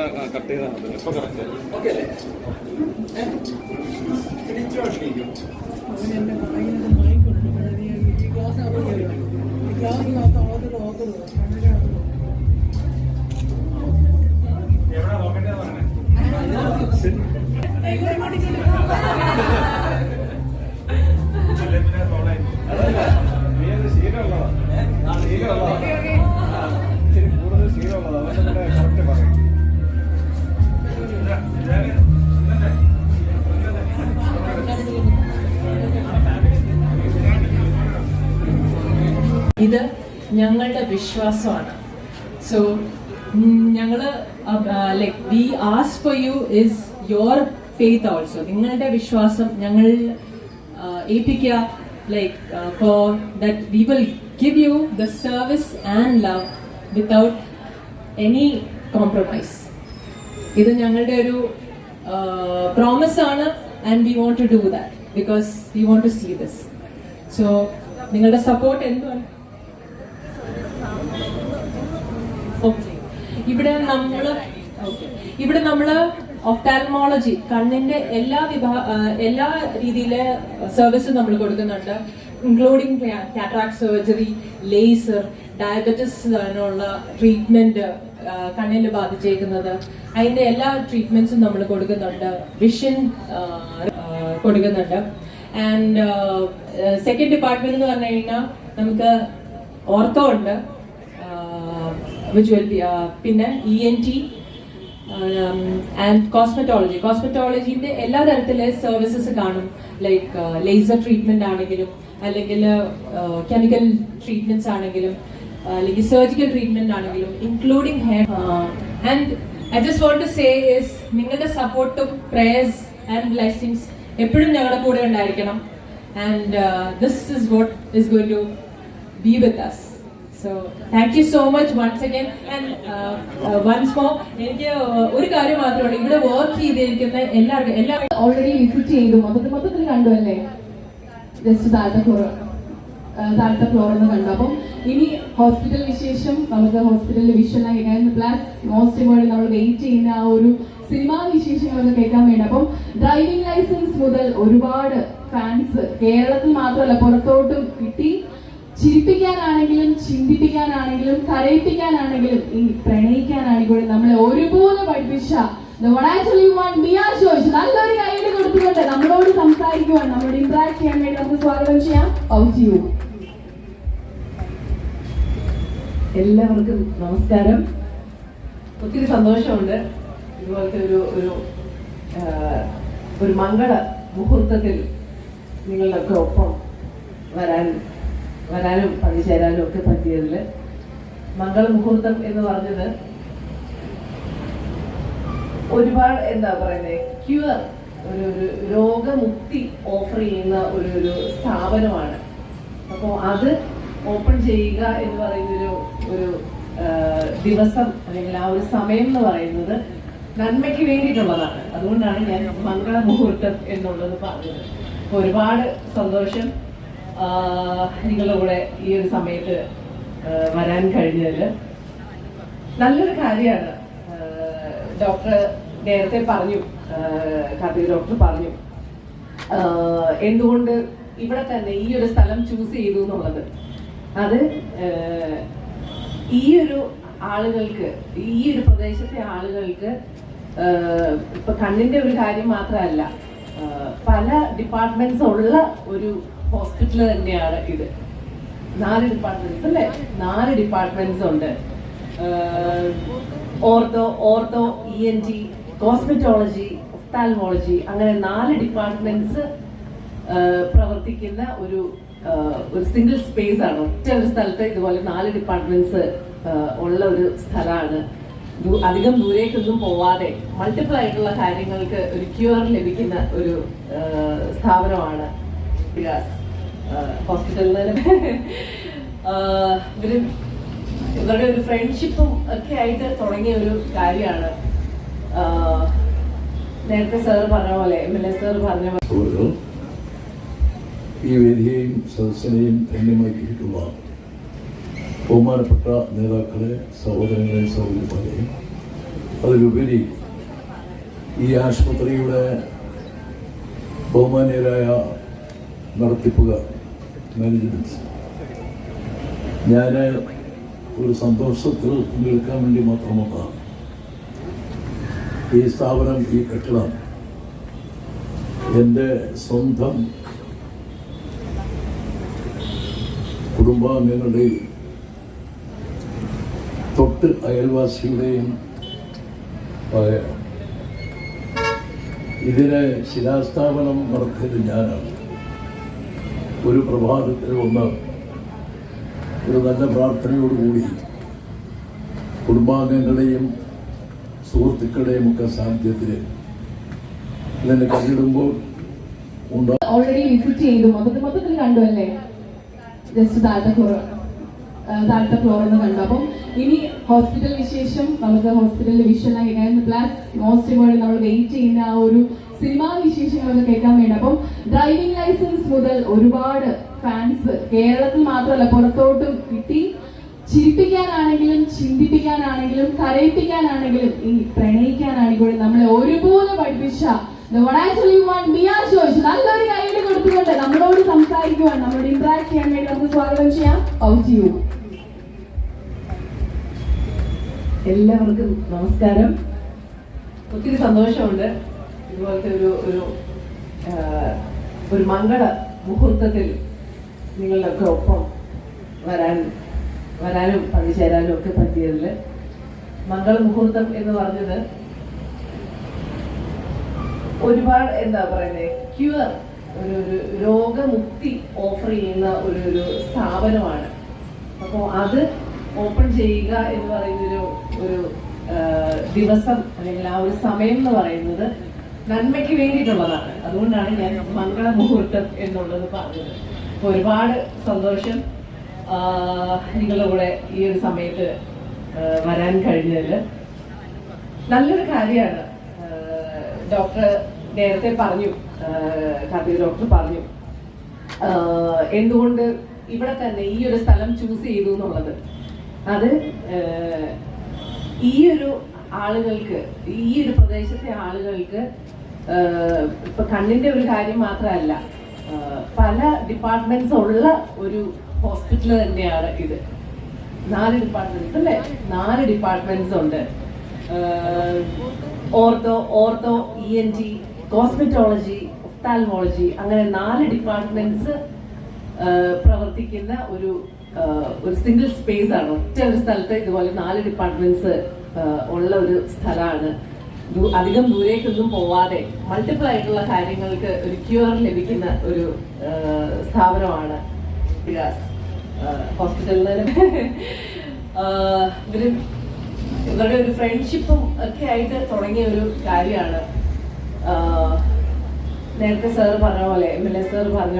എന്നിട്ട് കട്ട് ചെയ്താൽ മതി. ഇപ്പൊ കറക്റ്റ് ഓക്കെ അല്ലേ? അവൻ ഇത് ഞങ്ങളുടെ വിശ്വാസമാണ്. സോ ഞങ്ങൾ like we as for you is your faith also നിങ്ങളുടെ വിശ്വാസം ഞങ്ങൾ ഏൽപ്പിക്കുക like for that we will give you the service and love without any compromise ഇത് ഞങ്ങളുടെ ഒരു പ്രോമിസ് ആണ് and we want to do that because we want to see this so നിങ്ങളുടെ support എന്താണ് ഇവിടെ നമ്മൾ ഇവിടെ നമ്മൾ ഒഫ്താൽമോളജി കണ്ണിന്റെ എല്ലാ വിഭാ എല്ലാ രീതിയിലെ സർവീസും നമ്മൾ കൊടുക്കുന്നുണ്ട്. Including cataract surgery laser diabetes അതിനുള്ള ട്രീറ്റ്മെന്റ് കണ്ണിന് ബാധിച്ചേക്കുന്നത്. അതിന്റെ എല്ലാ ട്രീറ്റ്മെന്റ്സും നമ്മൾ കൊടുക്കുന്നുണ്ട്. വിഷൻ കൊടുക്കുന്നുണ്ട്. ആൻഡ് സെക്കൻഡ് ഡിപ്പാർട്ട്മെന്റ് എന്ന് പറഞ്ഞു കഴിഞ്ഞാൽ നമുക്ക് ഓർത്തോ ഉണ്ട്. വിച്ച് വിൽ ബി പിന്നെ E N T and cosmetology കോസ്മെറ്റോളജിന്റെ എല്ലാ തരത്തിലെ സർവീസസ് കാണും. ലൈക്ക് ലേസർ ട്രീറ്റ്മെന്റ് ആണെങ്കിലും അല്ലെങ്കിൽ കെമിക്കൽ ട്രീറ്റ്മെന്റ്സ് ആണെങ്കിലും അല്ലെങ്കിൽ സർജിക്കൽ ട്രീറ്റ്മെന്റ് ആണെങ്കിലും including hair and I just want to say is നിങ്ങളുടെ സപ്പോർട്ടും പ്രേയേഴ്സ് ആൻഡ് ബ്ലെസ്സിങ്സ് എപ്പോഴും ഞങ്ങളുടെ കൂടെ ഉണ്ടായിരിക്കണം. And this is what is going to be with us. So thank you so much once again. And once more എനിക്ക് ഒരു കാര്യം മാത്രമാണ് ഇവിടെ വർക്ക് ചെയ്തിരിക്കുന്ന എല്ലാവർക്കും എല്ലാ ഓൾറെഡി വിസിറ്റ് ചെയ്തു. മൊത്തത്തിൽ മൊത്തത്തിൽ കണ്ടു അല്ലേ? ജസ്റ്റ് താഴത്തെ ഫ്ലോർ താഴത്തെ ഫ്ലോർ എന്ന് കണ്ടു. അപ്പം ഇനി ഹോസ്പിറ്റൽ വിശേഷം നമുക്ക് ഹോസ്പിറ്റലിൽ വിഷ്വലായി കഴിഞ്ഞു പ്ലസ് മോസ്റ്റ് ഇമ്പോർട്ടന്റ് നമ്മൾ വെയിറ്റ് ചെയ്യുന്ന ആ ഒരു സിനിമാ വിശേഷങ്ങളൊക്കെ കേൾക്കാൻ വേണ്ടി. അപ്പം ഡ്രൈവിംഗ് ലൈസൻസ് മുതൽ ഒരുപാട് ഫാൻസ് കേരളത്തിൽ മാത്രമല്ല പുറത്തോട്ടും കിട്ടി. ചിരിപ്പിക്കാനാണെങ്കിലും ചിന്തിപ്പിക്കാനാണെങ്കിലും കരയിപ്പിക്കാനാണെങ്കിലും ഈ പ്രണയിക്കാനാണെങ്കിലും നമ്മളെ ഒരുപോലെ പഠിപ്പിച്ച നല്ലൊരു കൈയ്യടി കൊടുത്തുകൊണ്ട് നമ്മളോട് സംസാരിക്കുവാൻ നമ്മളോട് ഇന്ററാക്ട് ചെയ്യാൻ വേണ്ടി നമുക്ക് സ്വാഗതം ചെയ്യാം. ഔട്ട് യു. എല്ലാവർക്കും നമസ്കാരം. ഒത്തിരി സന്തോഷമുണ്ട്. ഇതുപോലത്തെ ഒരു ഒരു ഒരു മംഗള മുഹൂർത്തത്തിൽ നിങ്ങളുടെ ഒപ്പം വരാൻ വരാനും പങ്കുചേരാനും ഒക്കെ പറ്റിയതിൽ മംഗളമുഹൂർത്തം എന്ന് പറഞ്ഞത് ഒരുപാട് എന്താ പറയുന്നത് ക്യൂർ ഒരു ഒരു രോഗമുക്തി ഓഫർ ചെയ്യുന്ന ഒരു ഒരു സ്ഥാപനമാണ്. അപ്പോൾ അത് ഓപ്പൺ ചെയ്യുക എന്ന് പറയുന്നൊരു ഒരു ദിവസം അല്ലെങ്കിൽ ആ ഒരു സമയം എന്ന് പറയുന്നത് നന്മയ്ക്ക് വേണ്ടിയിട്ടുള്ളതാണ്. അതുകൊണ്ടാണ് ഞാൻ മംഗളമുഹൂർത്തം എന്നുള്ളത് പറഞ്ഞത്. ഒരുപാട് സന്തോഷം. നിങ്ങളുടെ കൂടെ ഈ ഒരു സമയത്ത് വരാൻ കഴിഞ്ഞതിൽ നല്ലൊരു കാര്യമാണ്. ഡോക്ടർ നേരത്തെ പറഞ്ഞു കാർത്തിക ഡോക്ടർ പറഞ്ഞു. എന്തുകൊണ്ട് ഇവിടെ തന്നെ ഈ ഒരു സ്ഥലം ചൂസ് ചെയ്തു എന്നുള്ളത്. അത് ഈ ഒരു ആളുകൾക്ക് ഈ ഒരു പ്രദേശത്തെ ആളുകൾക്ക് ഇപ്പൊ കണ്ണിന്റെ ഒരു കാര്യം മാത്രമല്ല പല ഡിപ്പാർട്ട്മെന്റ്സ് ഉള്ള ഒരു ഹോസ്പിറ്റൽ തന്നെയാണ് ഇത്. നാല് ഡിപ്പാർട്ട്മെന്റ്സ് അല്ലേ? നാല് ഡിപ്പാർട്ട്മെന്റ്സ് ഉണ്ട്. Ortho ortho E N T cosmetology ophthalmology അങ്ങനെ നാല് ഡിപ്പാർട്ട്മെന്റ്സ് പ്രവർത്തിക്കുന്ന ഒരു ഒരു സിംഗിൾ സ്പേസ് ആണ്. ഒറ്റ ഒരു സ്ഥലത്ത് ഇതുപോലെ നാല് ഡിപ്പാർട്ട്മെന്റ്സ് ഉള്ള ഒരു സ്ഥലമാണ്. അധികം ദൂരേക്കൊന്നും പോവാതെ മൾട്ടിപ്പിൾ ആയിട്ടുള്ള കാര്യങ്ങൾക്ക് ഒരു ക്യൂർ ലഭിക്കുന്ന ഒരു സ്ഥാപനമാണ്. വികാസ് ഹോസ്പിറ്റലിൽ ഇവർ ഇവരുടെ ഒരു ഫ്രണ്ട്ഷിപ്പും ഒക്കെ ആയിട്ട് തുടങ്ങിയ ഒരു കാര്യമാണ്. നേരത്തെ സാർ പറഞ്ഞ പോലെ എം എൽ എ സാർ പറഞ്ഞ പോലെ. ഈ വേദിയെയും സദസ്സിനെയും ധന്യമാക്കിയിട്ടുള്ള ബഹുമാനപ്പെട്ട നേതാക്കളെ സഹോദരങ്ങളെ സഹോദരിമാരെ അതിലുപരി ഈ ആശുപത്രിയുടെ ബഹുമാനീയരായ നടത്തിപ്പുകാർ മാനേജ്മെന്റ്സ് ഞാൻ ഒരു സന്തോഷത്തിൽ പങ്കെടുക്കാൻ വേണ്ടി മാത്രം ഈ സ്ഥാപനം ഈ കെട്ടിടം എന്റെ സ്വന്തം കുടുംബാംഗങ്ങളുടെയും തൊട്ട് അയൽവാസിയുടെയും പറയാം ഇതിന് ശിലാസ്ഥാപനം നടത്തിയത് ഞാനാണ്. ഒരു പ്രഭാതത്തിൽ ഒന്ന് ഒരു നല്ല പ്രാർത്ഥനയോടുകൂടി കുടുംബാംഗങ്ങളുടെയും സുഹൃത്തുക്കളുടെയും ഒക്കെ സാന്നിധ്യത്തിൽ ഇതിനെ കണ്ടിടുമ്പോൾ ഓൾറെഡി വിസിറ്റ് ചെയ്തു. മൊത്തത്തിൽ മൊത്തത്തിൽ കണ്ടു അല്ലേ? ജസ്റ്റ് താഴത്തെ താഴത്തെ ഫ്ലോർ എന്ന് കണ്ടു. അപ്പം ഇനി ഹോസ്പിറ്റൽ വിശേഷം നമുക്ക് ഹോസ്പിറ്റലിൽ വിഷ്വലായി പ്ലസ് മോസ്റ്റ് ഇമ്പോർട്ടന്റ് നമ്മൾ വെയിറ്റ് ചെയ്യുന്ന ആ ഒരു സിനിമാ വിശേഷങ്ങളൊക്കെ കേൾക്കാൻ വേണ്ടി. അപ്പം ഡ്രൈവിംഗ് ലൈസൻസ് മുതൽ ഒരുപാട് ഫാൻസ് കേരളത്തിൽ മാത്രമല്ല പുറത്തോട്ടും കിട്ടി. ചിരിപ്പിക്കാനാണെങ്കിലും ചിന്തിപ്പിക്കാനാണെങ്കിലും കരയിപ്പിക്കാനാണെങ്കിലും ഈ പ്രണയിക്കാനാണെങ്കിലും നമ്മളെ ഒരുപോലെ പഠിപ്പിച്ച നല്ലൊരു കൈയ്യടി കൊടുത്തുകൊണ്ട് നമ്മളോട് സംസാരിക്കുവാൻ നമ്മളോട് ഇന്ററാക്ട് ചെയ്യാൻ വേണ്ടി നമുക്ക് സ്വാഗതം ചെയ്യാം. ഔട്ട് യു എല്ലാവർക്കും നമസ്കാരം. ഒത്തിരി സന്തോഷമുണ്ട്. ഇതുപോലത്തെ ഒരു ഒരു ഒരു മംഗള മുഹൂർത്തത്തിൽ നിങ്ങളുടെയൊക്കെ ഒപ്പം വരാൻ വരാനും പങ്കുചേരാനും ഒക്കെ പറ്റിയതിൽ മംഗള മുഹൂർത്തം എന്ന് പറഞ്ഞത് ഒരുപാട് എന്താ പറയുന്നത് ക്യൂർ ഒരു ഒരു രോഗമുക്തി ഓഫർ ചെയ്യുന്ന ഒരു ഒരു സ്ഥാപനമാണ്. അപ്പോൾ അത് ഓപ്പൺ ചെയ്യുക എന്ന് പറയുന്നൊരു ഒരു ദിവസം അല്ലെങ്കിൽ ആ ഒരു സമയം എന്ന് പറയുന്നത് നന്മയ്ക്ക് വേണ്ടിയിട്ടുള്ളതാണ്. അതുകൊണ്ടാണ് ഞാൻ മംഗള മുഹൂർത്തം എന്നുള്ളത് പറഞ്ഞത്. അപ്പോൾ ഒരുപാട് സന്തോഷം നിങ്ങളുടെ കൂടെ ഈ ഒരു സമയത്ത് വരാൻ കഴിഞ്ഞതിൽ. നല്ലൊരു കാര്യമാണ്. ഡോക്ടർ നേരത്തെ പറഞ്ഞു കാർത്തിക ഡോക്ടർ പറഞ്ഞു എന്തുകൊണ്ട് ഇവിടെ തന്നെ ഈ ഒരു സ്ഥലം ചൂസ് ചെയ്തു എന്നുള്ളത്. അത് ഈ ഒരു ആളുകൾക്ക് ഈ ഒരു പ്രദേശത്തെ ആളുകൾക്ക് ഇപ്പൊ കണ്ണിന്റെ ഒരു കാര്യം മാത്രമല്ല പല ഡിപ്പാർട്ട്മെന്റ്സ് ഉള്ള ഒരു ഹോസ്പിറ്റൽ തന്നെയാണ് ഇത്. നാല് ഡിപ്പാർട്ട്മെന്റ്സ് അല്ലേ? നാല് ഡിപ്പാർട്ട്മെന്റ്സ് ഉണ്ട്. Ortho ortho E N T cosmetology ophthalmology അങ്ങനെ നാല് ഡിപ്പാർട്ട്മെന്റ്സ് പ്രവർത്തിക്കുന്ന ഒരു ഒരു സിംഗിൾ സ്പേസ് ആണ്. ഒറ്റ ഒരു സ്ഥലത്ത് ഇതുപോലെ നാല് ഡിപ്പാർട്ട്മെന്റ്സ് ഉള്ള ഒരു സ്ഥലമാണ്. അധികം ദൂരേക്കൊന്നും പോവാതെ മൾട്ടിപ്പിൾ ആയിട്ടുള്ള കാര്യങ്ങൾക്ക് ഒരു ക്യൂർ ലഭിക്കുന്ന ഒരു സ്ഥാപനമാണ് ഹോസ്പിറ്റലിൽ ഇവർ ഇവരുടെ ഒരു ഫ്രണ്ട്ഷിപ്പും ഒക്കെ ആയിട്ട് തുടങ്ങിയ ഒരു കാര്യമാണ്. നേരത്തെ സാർ പറഞ്ഞ പോലെ എം എൽ എ സാർ പറഞ്ഞ